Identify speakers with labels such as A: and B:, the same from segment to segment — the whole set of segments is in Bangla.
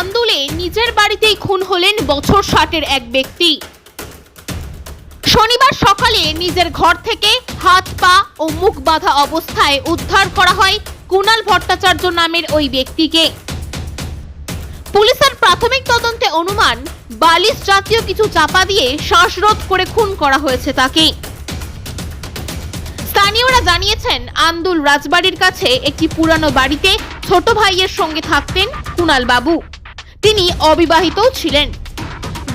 A: আন্দোলে নিজের বাড়িতেই খুন হলেন বছর ষাটের এক ব্যক্তি। শনিবার সকালে নিজের ঘর থেকে হাত, পা ও মুখ বাঁধা অবস্থায় উদ্ধার করা হয় কুণাল ভট্টাচার্য নামের ওই ব্যক্তিকে। পুলিশের প্রাথমিক তদন্তে অনুমান, বালিশ জাতীয় কিছু চাপা দিয়ে শ্বাসরোধ করে খুন করা হয়েছে তাকে। স্থানীয়রা জানিয়েছেন, আন্দুল রাজবাড়ির কাছে একটি পুরানো বাড়িতে ছোট ভাইয়ের সঙ্গে থাকতেন কুণাল বাবু। তিনি অবিবাহিতও ছিলেন।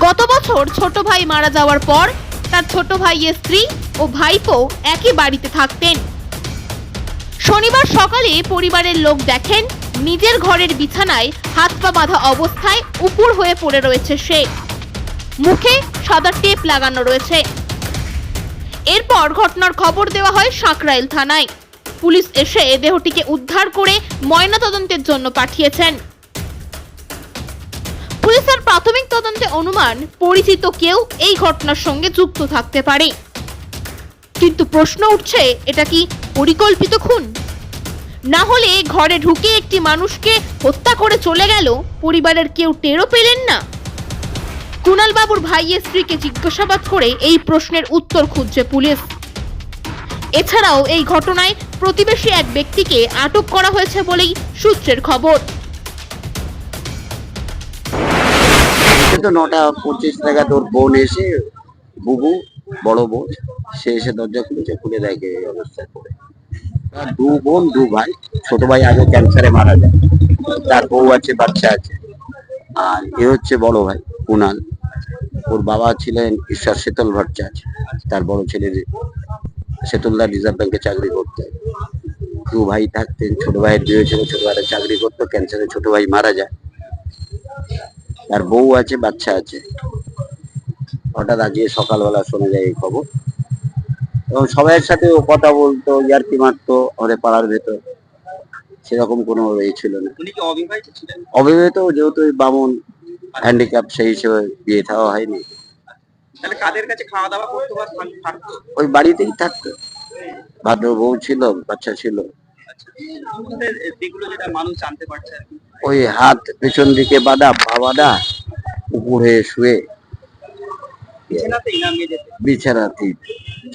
A: গত বছর ছোট ভাই মারা যাওয়ার পর তার ছোট ভাইয়ের স্ত্রী ও ভাইপো একই বাড়িতে থাকতেন। শনিবার সকালে পরিবারের লোক দেখেন নিজের ঘরের বিছানায় হাত পা বাঁধা অবস্থায় উপুর হয়ে পড়ে রয়েছে সে। মুখে সাদা টেপ লাগানো রয়েছে। এরপর ঘটনার খবর দেওয়া হয় সাঁকরাইল থানায়। পুলিশ এসে দেহটিকে উদ্ধার করে ময়নাতদন্তের জন্য পাঠিয়েছেন। প্রাথমিক তদন্তে অনুমান, পরিচিত কেউ এই ঘটনার সঙ্গে যুক্ত থাকতে পারে। কিন্তু প্রশ্ন উঠছে, এটা কি পরিকল্পিত খুন? না হলে ঘরে ঢুকে একটি মানুষকে হত্যা করে চলে গেল, পরিবারের কেউ টেরও পেলেন না। কুণাল বাবুর ভাইয়ের স্ত্রীকে জিজ্ঞাসাবাদ করে এই প্রশ্নের উত্তর খুঁজছে পুলিশ। এছাড়াও এই ঘটনায় প্রতিবেশী এক ব্যক্তিকে আটক করা হয়েছে বলেই সূত্রের খবর।
B: তো নটা পঁচিশ নাগাদ ওর বোন এসে, বুবু, বড় বোন, সে এসে দরজা খুলেছে, খুলে দেখে এই অবস্থায় তার দু বোন, দু ভাই, ছোট ভাই আগে ক্যান্সারে মারা যায়, তার বউ আছে, বাচ্চা আছে, আর এ হচ্ছে বড় ভাই, কুনাল। ওর বাবা ছিলেন ঈশ্বর শীতল ভট্টাচার্য, তার বড় ছেলে শীতলদার রিজার্ভ ব্যাংকে চাকরি করতেন দু ভাই থাকতেন, ছোট ভাইয়ের বিয়ে ছিল ছোট ভাইয়ের চাকরি করতো, ক্যান্সারে ছোট ভাই মারা যায়। তার বউ আছে বাচ্চা আছে। হঠাৎ আজকে সকালবেলা শোনা যায় এই খবর। এবং সবাইয়ের সাথে ও কথা বলতো ইয়ার্কি মারতো আমাদের পাড়ার ভেতর। সেরকম কোনো ইয়ে ছিল না।
C: অবিবাহিত
B: যেহেতু ওই বামন হ্যান্ডিক্যাপ সেই হিসেবে বিয়ে থাওয়া হয়নি।
C: কাদের কাছে খাওয়া দাওয়া করতো বা থাক- থাকতো?
B: ওই বাড়িতেই থাকতো। ভাদ্র বউ ছিল বাচ্চা ছিল।
C: দিকগুলো যেটা মানুষ জানতে পারছে
B: ওই হাত পেছন দিকে বাঁধা পা বাঁধা উপরে শুয়ে।
C: বিছানাতেই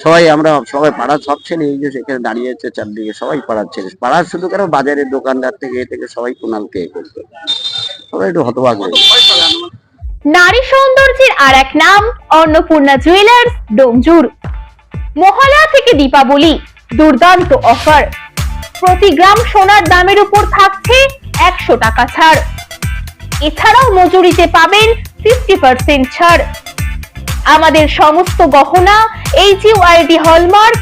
B: সবাই আমরা সবাই পাড়ার সব ছেলে এই যে সেখানে দাঁড়িয়ে আছে চারদিকে সবাই পাড়ার ছেলে। পাড়ার শুধু কেন বাজারের দোকানদার থেকে এ থেকে সবাই কুনালকে এ করতো সবাই একটু হতবাক
A: নারী সৌন্দর্যের আর এক নাম অন্নপূর্ণা জুয়েলার্স ডোমজুর। মহালয়া থেকে দীপাবলি দুর্দান্ত অফার। প্রতি গ্রাম সোনার দামের উপর থাকছে একশো টাকা ছাড়। এছাড়াও মজুরিতে পাবেন ফিফটি পার্সেন্ট ছাড়। আমাদের সমস্ত গহনা এইচইউআইডি হলমার্ক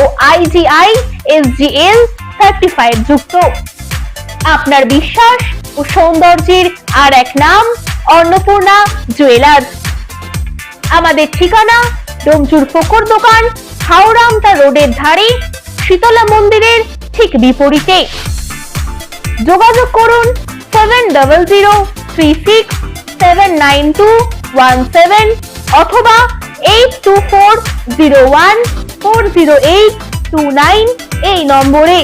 A: ও আইজিআই এসজিএল সার্টিফাইড যুক্ত। আপনার বিশ্বাস ও সৌন্দর্যের আর এক নাম, অন্নপূর্ণা জুয়েলার্স। আমাদের ঠিকানা ডোমচুর ফোকর দোকান হাওড়ামটা রোডের ধারে, শীতলা মন্দিরের ঠিক বিপরীতে। যোগাযোগ করুন seven double zero three six seven nine two one seven অথবা eight two four zero one four zero eight two nine এই নম্বরে।